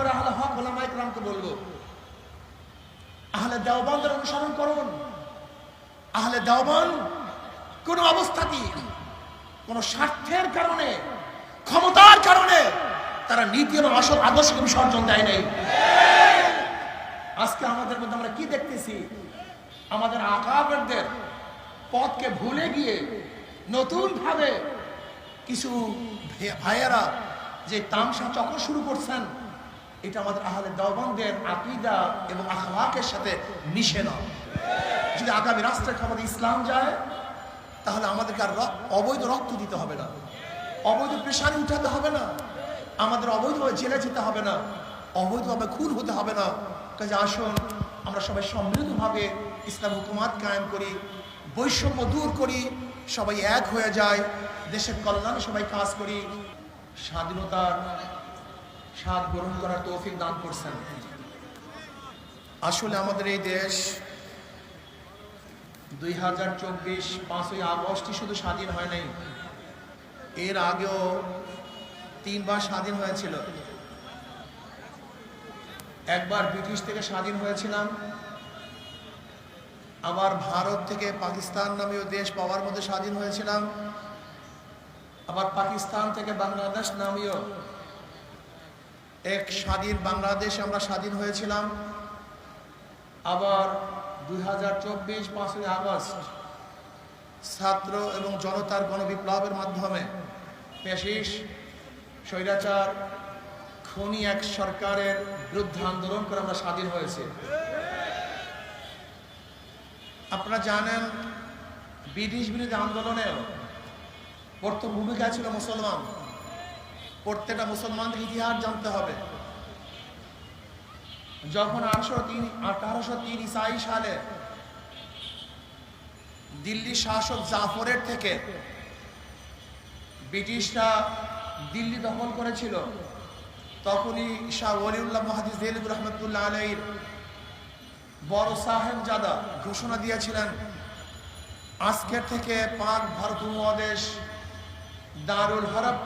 করে আহলে হক ওলামা ইকরামকে বলব, আহলে দেওবন্দের অনুসরণ করুন। আহলে দেওবন কোন অবস্থাতেই কোন স্বার্থের কারণে, ক্ষমতার কারণে তারা নীতি এবং আসল আদর্শকে বিসর্জন দেয় নাই। আজকে আমাদের মধ্যে আমরা কি দেখতেছি? আমাদের আকাবেরদের পথকে ভুলে গিয়ে নতুন ভাবে কিছু ভাইয়েরা যে তামসা চক্র শুরু করছেন এটা আমাদের আহলে দেওবন্দের আকিদা এবং আখলাকের সাথে মিশে না। যদি আগামী রাষ্ট্রের ক্ষমতা ইসলাম যায়, তাহলে আমাদেরকে আর অবৈধ রক্ত দিতে হবে না। অবৈধ পেশানি উঠাতে হবে না। আমাদের অবৈধভাবে জেলে যেতে হবে না। অবৈধভাবে খুন হতে হবে না। কাজে আসুন, আমরা সবাই সম্মিলিতভাবে ইসলাম হুকুমাত কায়েম করি, বৈষম্য দূর করি, সবাই এক হয়ে যায়, দেশের কল্যাণে সবাই কাজ করি স্বাধীনতার স্বাদ গ্রহণ করার তৌফিক দান করছেন। আসলে আমাদের এই দেশ দুই হাজার চব্বিশ পাঁচই আগস্টই শুধু স্বাধীন হয় নাই। এর আগেও তিনবার স্বাধীন হয়েছিল। একবার ব্রিটিশ থেকে স্বাধীন হয়েছিলাম। আবার ভারত থেকে পাকিস্তান নামীয় দেশ পাওয়ার মধ্যে স্বাধীন হয়েছিলাম। আবার পাকিস্তান থেকে বাংলাদেশ নামীয় এক স্বাধীন বাংলাদেশ আমরা স্বাধীন হয়েছিলাম। আবার দুই হাজার চব্বিশ পাঁচই আগস্ট ছাত্র এবং জনতার গণবিপ্লবের মাধ্যমে পেশিস, স্বৈরাচার, খনি এক সরকারের বিরুদ্ধে আন্দোলন করে আমরা স্বাধীন হয়েছে। আপনারা জানেন, ব্রিটিশ বিরোধী আন্দোলনেও প্রথম ভূমিকা ছিল মুসলমান। প্রত্যেকটা মুসলমানদের ইতিহাস জানতে হবে। যখন আঠারোশো তিন আঠারোশো তিন ইসাই সালে দিল্লি শাসক জাফরের থেকে ব্রিটিশরা দিল্লি দখল করেছিল, তখনই শাহ ওলিউল্লাহ মহাদিস দেলিব রহমতুল্লাহ আলাইর বড় সাহেব জাদা ঘোষণা দিয়েছিলেন, আজকের থেকে পাক ভারত উপমহাদেশ দারুল হরব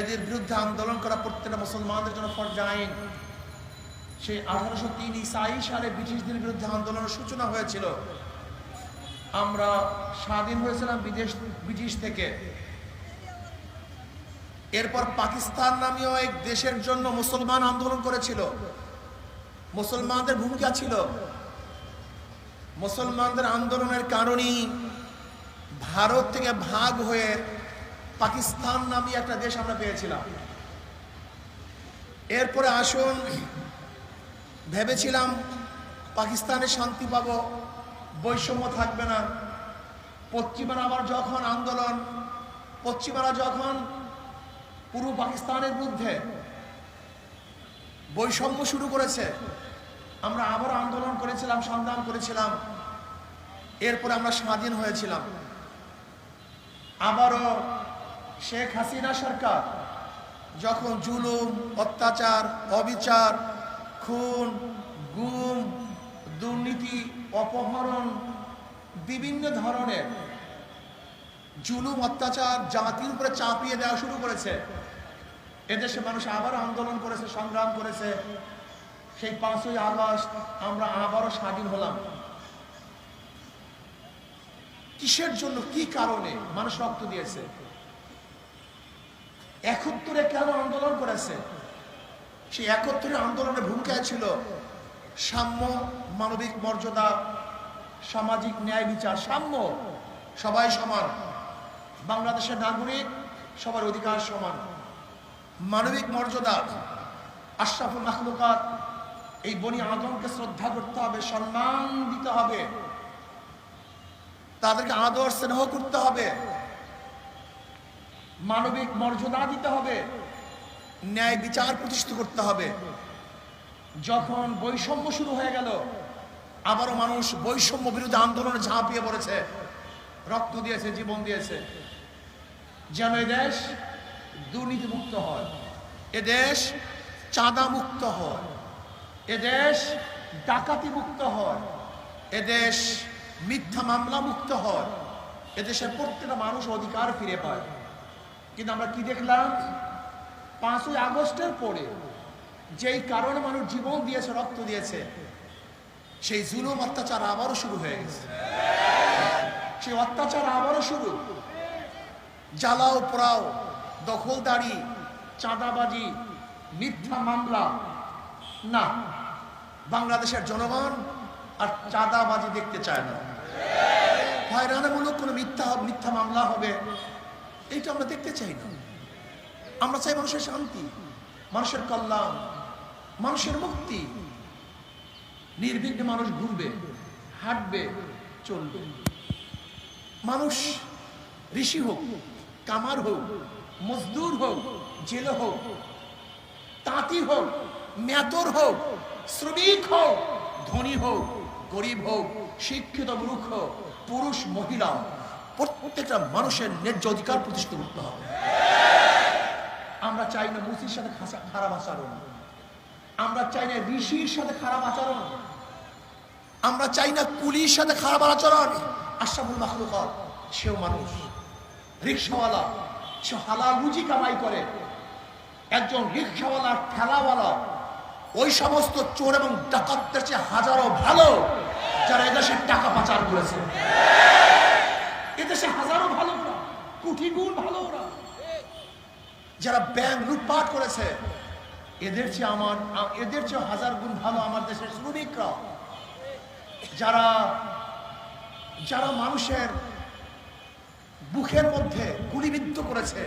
এদের বিরুদ্ধে আন্দোলন করা প্রত্যেকটা মুসলমানদের জন্য ফরজ সেই আঠারোশো তিন ইসাই সালে ব্রিটিশদের বিরুদ্ধে আন্দোলনের সূচনা হয়েছিল। আমরা স্বাধীন হয়েছিলাম বিদেশ, ব্রিটিশ থেকে। এরপর পাকিস্তান নামীয় এক দেশের জন্য মুসলমান আন্দোলন করেছিল। মুসলমানদের ভূমিকা ছিল মুসলমানদের আন্দোলনের কারণেই ভারত থেকে ভাগ হয়ে পাকিস্তান নামী একটা দেশ আমরা পেয়েছিলাম। এরপরে আসুন, ভেবেছিলাম পাকিস্তানে শান্তি পাবো, বৈষম্য থাকবে না। পশ্চিমারা আবার যখন আন্দোলন, পশ্চিমারা যখন পূর্ব পাকিস্তানের বিরুদ্ধে বৈষম্য শুরু করেছে, আমরা আবার আন্দোলন করেছিলাম সংগ্রাম করেছিলাম। এরপরে আমরা স্বাধীন হয়েছিলাম। আবারও শেখ হাসিনা সরকার, যখন জুলুম, অত্যাচার, অবিচার, খুন, গুম, দুর্নীতি, অপহরণ, বিভিন্ন ধরনের জুলুম, অত্যাচার জাতির উপরে চাপিয়ে দেওয়া শুরু করেছে। এদেশে মানুষ আবার আন্দোলন করেছে, সংগ্রাম করেছে। সেই পাঁচই আগস্ট আমরা আবারও স্বাধীন হলাম। কিসের জন্য, কি কারণে মানুষ রক্ত দিয়েছে? একত্তরে কেন আন্দোলন করেছে? সেই একত্তরের আন্দোলনের ভূমিকা ছিল সাম্য, মানবিক মর্যাদা, সামাজিক ন্যায় বিচার, সাম্য। সবাই সমান। বাংলাদেশের নাগরিক সবার অধিকার সমান। মানবিক মর্যাদা, আশরাফুল মাখলুকাত, এই বনি আদমকে শ্রদ্ধা করতে হবে, সম্মান দিতে হবে। তাদেরকে আদর স্নেহ করতে হবে। মানবিক মর্যাদা দিতে হবে। ন্যায় বিচার প্রতিষ্ঠিত করতে হবে। যখন বৈষম্য শুরু হয়ে গেল আবারও মানুষ বৈষম্য বিরুদ্ধে আন্দোলনে ঝাঁপিয়ে পড়েছে। রক্ত দিয়েছে জীবন দিয়েছে। যেন দেশ দুর্নীতিমুক্ত হয়। এ দেশ চাঁদা মুক্ত হয়। এ দেশ ডাকাতি মুক্ত হয়। এ দেশ মিথ্যা মামলা মুক্ত হয় এদেশের প্রত্যেকটা মানুষ অধিকার ফিরে পায়। কিন্তু আমরা কি দেখলাম? পাঁচই আগস্টের পরে যেই কারণে মানুষ জীবন দিয়েছে, রক্ত দিয়েছে, সেই জুলুম অত্যাচার আবারও শুরু হয়ে গেছে। সেই অত্যাচার আবারও শুরু। জ্বালাও, পোড়াও, দখলদারি, চাঁদাবাজি, মিথ্যা মামলা। না, বাংলাদেশের জনগণ আর চাঁদাবাজি দেখতে চায় না। হয়রানামূলক কোনো মিথ্যা মিথ্যা মামলা হবে। এইটা আমরা দেখতে চাই না। আমরা চাই মানুষের শান্তি, মানুষের কল্যাণ, মানুষের মুক্তি। নির্বিঘ্নে মানুষ ঘুরবে, হাঁটবে, চলবে। মানুষ ঋষি হোক, কামার হোক, মজদুর হোক, জেলে হোক, তাঁতি হোক মেতর হোক, শ্রমিক হোক, ধনী হোক, গরিব হোক, শিক্ষিত মূর্খ, পুরুষ, মহিলা প্রত্যেকটা মানুষের ন্যায্য অধিকার প্রতিষ্ঠিত করতে হবে। আমরা চাই না মুসির সাথে খারাপ আচরণ। আমরা চাই না ঋষির সাথে খারাপ আচরণ। আমরা চাই না কুলির সাথে খারাপ আচরণ। আশরাফুল মাখলুকর সেও মানুষ। রিক্সাওয়ালা, সে হালাল রুজি কামাই করে। একজন রিক্সাওয়ালা, ঠেলাওয়ালা, ওই সমস্ত চোর এবং ডাকাতদের চেয়ে হাজারো ভালো, যারা এদেশের টাকা পাচার করেছে। এদেশে হাজারো ভালো ওরা, কোটি গুণ ভালো ওরা। যারা ব্যাংক লুটপাট করেছে, এদের চেয়ে আমার, এদের চেয়ে হাজার গুণ ভালো আমার দেশের শ্রমিকরা। যারা যারা মানুষের বুকের মধ্যে গুলিবিদ্ধ করেছে,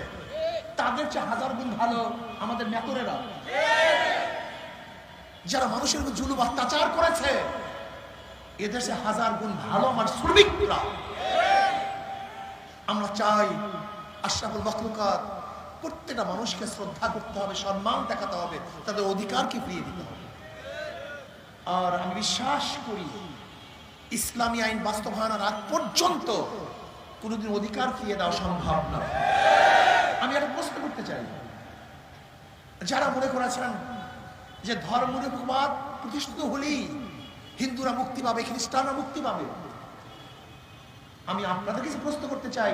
তাদের চেয়ে হাজার গুণ ভালো আমাদের মেতরেরা যারা মানুষের উপর জুলুম, অত্যাচার করেছে এদেশে হাজার গুণ ভালো আমার শ্রমিকরা। আমরা চাই আশরাফুল মখলুকাত প্রত্যেকটা মানুষকে শ্রদ্ধা করতে হবে, সম্মান দেখাতে হবে, তাদের অধিকারকে ফিরিয়ে দিতে হবে। আর আমি বিশ্বাস করি ইসলামী আইন বাস্তবায়নের আগ পর্যন্ত কোনোদিন অধিকার ফিরিয়ে দেওয়া সম্ভব না। আমি একটা প্রশ্ন করতে চাই। যারা মনে করেছেন যে ধর্মনিরপেক্ষবাদ প্রতিষ্ঠিত হলেই হিন্দুরা মুক্তি পাবে, খ্রিস্টানরা মুক্তি পাবে আমি আপনাদের কাছে প্রশ্ন করতে চাই।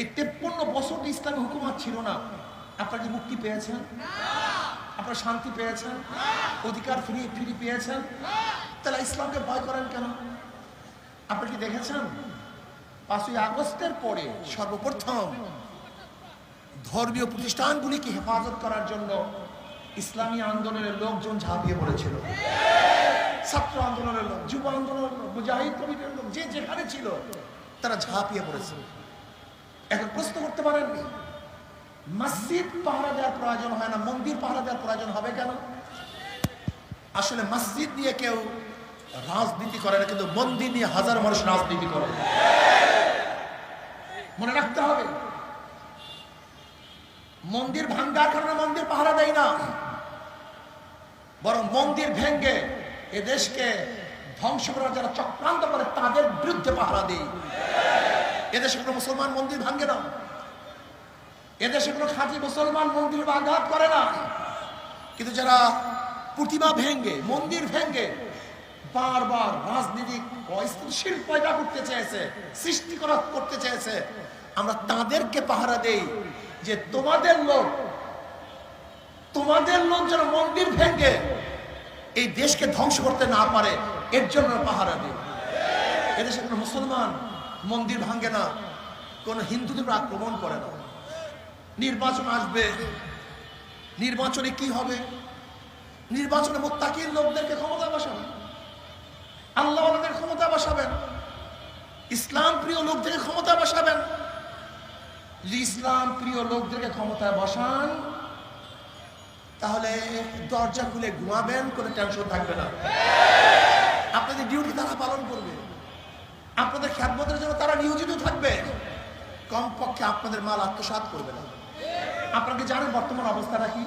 এই তেপ্পন্ন বছর ইসলামী হুকুমাত ছিল না। আপনারা কি মুক্তি পেয়েছেন? আপনারা শান্তি পেয়েছেন? অধিকার ফিরে ফিরে পেয়েছেন? তাহলে ইসলামকে ভয় করেন কেন? আপনি কি দেখেছেন? পাঁচই আগস্টের পরে সর্বপ্রথম ধর্মীয় প্রতিষ্ঠানগুলিকে হেফাজত করার জন্য ইসলামী আন্দোলনের লোকজন ঝাঁপিয়ে পড়েছিল। ছাত্র আন্দোলনের লোক, যুব আন্দোলনের লোক, মুজাহিদ কমিটির লোক, যে যেখানে ছিল, তারা ঝাঁপিয়ে পড়েছে। এখন প্রশ্ন করতে পারেননি মসজিদ পাহারা দেওয়ার প্রয়োজন হয় না, মন্দির পাহারা দেওয়ার প্রয়োজন হবে কেন? আসলে মসজিদ নিয়ে কেউ রাজনীতি করে না, কিন্তু মন্দির নিয়ে হাজার মানুষ রাজনীতি করে। মনে রাখতে হবে, মন্দির ভাঙ্গার কারণে মন্দির পাহারা দেয় না, বরং মন্দির ভেঙ্গে এদেশকে ধ্বংস করার যারা চক্রান্ত করে, তাদের বিরুদ্ধে পাহারা দেয় এদেশে কোনো মুসলমান মন্দির ভাঙ্গে না। এদেশে কোনো খাঁটি মুসলমান মন্দির আঘাত করে না। কিন্তু যারা প্রতিমা ভেঙ্গে মন্দির ভেঙ্গে বারবার রাজনীতিক অস্থিতিশীল পয়দা করতে চেয়েছে, সৃষ্টি করা করতে চেয়েছে, আমরা তাদেরকে পাহারা দেই যে তোমাদের লোক তোমাদের লোক যেন মন্দির ভেঙ্গে এই দেশকে ধ্বংস করতে না পারে, এর জন্য পাহারা দেই এদেশে কোনো মুসলমান মন্দির ভাঙ্গে না, কোনো হিন্দুদের আক্রমণ করে না। নির্বাচন আসবে, নির্বাচনে কি হবে? নির্বাচনে মোত্তাকির লোকদেরকে ক্ষমতা বসাবেন আল্লাহ ক্ষমতা বসাবেন, ইসলাম প্রিয় লোকদেরকে ক্ষমতা বসাবেন। ইসলাম প্রিয় লোকদেরকে ক্ষমতায় বসান তাহলে দরজা খুলে ঘুমাবেন, কোনো টেনশন থাকবে না। আপনাদের ডিউটি তারা পালন করবে। আপনাদের খ্যাতমতের জন্য তারা নিয়োজিত থাকবে। কমপক্ষে আপনাদের মাল আত্মসাৎ করবে না। আপনাকে জানেন বর্তমান অবস্থাটা কি?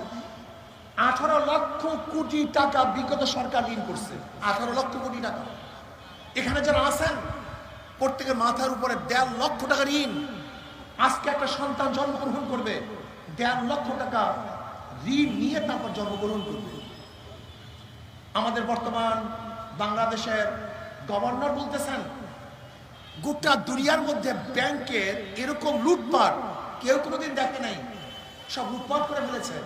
আঠারো লক্ষ কোটি টাকা বিগত সরকার ঋণ করছে। আঠারো লক্ষ কোটি টাকা। এখানে যারা আছেন, প্রত্যেকের মাথার উপরে দেড় লক্ষ টাকা ঋণ। আজকে একটা সন্তান জন্মগ্রহণ করবে, দেড় লক্ষ টাকা ঋণ নিয়ে তারপর জন্মগ্রহণ করবে। আমাদের বর্তমান বাংলাদেশের গভর্নর বলতেছেন, গোটা দুনিয়ার মধ্যে ব্যাংকের এরকম লুটপাট কেউ কোনোদিন দেখে নাই। সব লুটপাট করে ফেলেছে।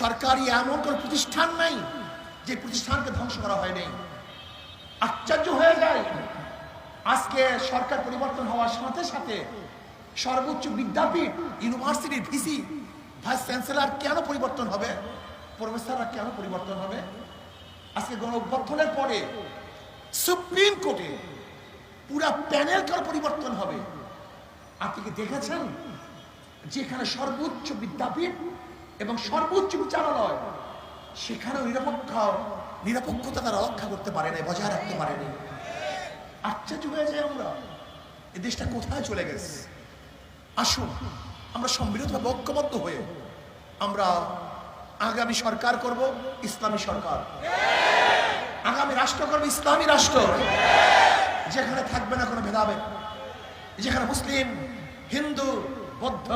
সরকারি এমন কোনো প্রতিষ্ঠান নাই যে প্রতিষ্ঠানকে ধ্বংস করা হয় নাই। আশ্চর্য হয়ে যায়, আজকে সরকার পরিবর্তন হওয়ার সাথে সাথে সর্বোচ্চ বিদ্যাপীঠ, ইউনিভার্সিটির ভিসি ভাইস চ্যান্সেলর কেন পরিবর্তন হবে? প্রফেসররা কেন পরিবর্তন হবে? আজকে গণ অভ্যর্থনের পরে সুপ্রিম কোর্টে পুরা প্যানেল কেন পরিবর্তন হবে? আপনি কি দেখেছেন? যেখানে সর্বোচ্চ বিদ্যাপীঠ এবং সর্বোচ্চ বিচারালয়, সেখানেও নিরপেক্ষ, নিরপেক্ষতা তারা রক্ষা করতে পারে নাই, বজায় রাখতে পারেনি আশ্চর্য হয়ে যায় আমরা। এই দেশটা কোথায় চলে গেছে? আসুন। আমরা সম্মিলিতভাবে ঐক্যবদ্ধ হয়ে আমরা আগামী সরকার করব, ইসলামী সরকার। আগামী রাষ্ট্র করব, ইসলামী রাষ্ট্র। যেখানে থাকবে না কোনো ভেদাভেদ, যেখানে মুসলিম, হিন্দু, বৌদ্ধ,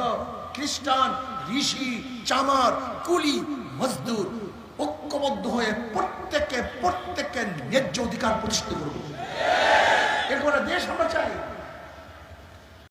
খ্রিস্টান, ঋষি, চামার, কুলি, মজদুর, ঐক্যবদ্ধ হয়ে প্রত্যেককে প্রত্যেককে ন্যায্য অধিকার প্রতিষ্ঠিত করবে।